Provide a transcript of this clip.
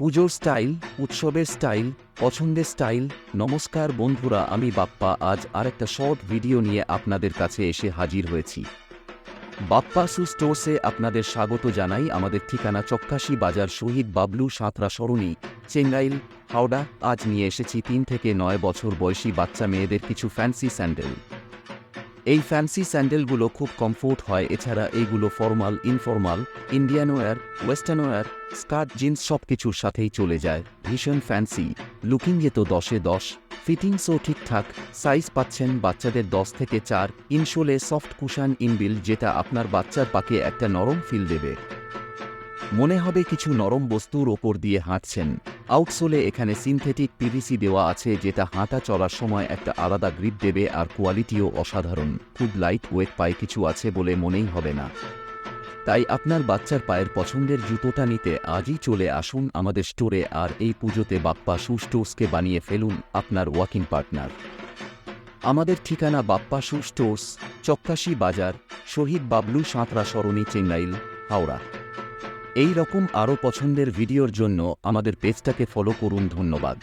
পুজোর স্টাইল, উৎসবের স্টাইল, পছন্দের স্টাইল। নমস্কার বন্ধুরা, আমি বাপ্পা। আজ আরেকটা শর্ট ভিডিও নিয়ে আপনাদের কাছে এসে হাজির হয়েছি। বাপ্পা সু স্টোর্সে আপনাদের স্বাগত জানাই আমাদের ঠিকানা চক্কাশি বাজার শহীদ বাবলু সাঁতরা সরণি, চেঙ্গাইল, হাওড়া। আজ নিয়ে এসেছি তিন থেকে নয় বছর বয়সী বাচ্চা মেয়েদের কিছু ফ্যান্সি স্যান্ডেল এই ফ্যান্সি স্যান্ডেলগুলো খুব কমফোর্ট হয়, এছাড়া এইগুলো formal informal Indian wear western wear skirt jeans সব কিছুর সাথেই চলে যায়। ভীষণ ফ্যান্সি লুকিং এ তো দশে দশ। ফিটিংসও ঠিকঠাক। সাইজ পাচ্ছেন বাচ্চাদের দশ থেকে চার ইনশোলে সফট কুশান ইনবিল যেটা আপনার বাচ্চার পাকে একটা নরম ফিল দেবে। মনে হবে কিছু নরম বস্তুর ওপর দিয়ে হাঁটছেন। আউটসোলে এখানে সিনথেটিক পিভিসি দেওয়া আছে, যেটা হাঁটা চলার সময় একটা আলাদা গ্রিপ দেবে আর কোয়ালিটিও অসাধারণ। খুব লাইট ওয়েট পায়ে কিছু আছে বলে মনেই হবে না। তাই আপনার বাচ্চার পায়ের পছন্দের জুতোটা নিতে আজই চলে আসুন আমাদের স্টোরে আর এই পুজোতে বাপ্পা শু স্টোর্সকে বানিয়ে ফেলুন আপনার ওয়াকিং পার্টনার। আমাদের ঠিকানা বাপ্পা শু স্টোর্স, চক্কাশি বাজার, শহীদ বাবলু সাঁতরা সরণি চেন্নাইল হাওড়া। এই রকম আরও পছন্দের ভিডিওর জন্য আমাদের পেজটাকে ফলো করুন ধন্যবাদ।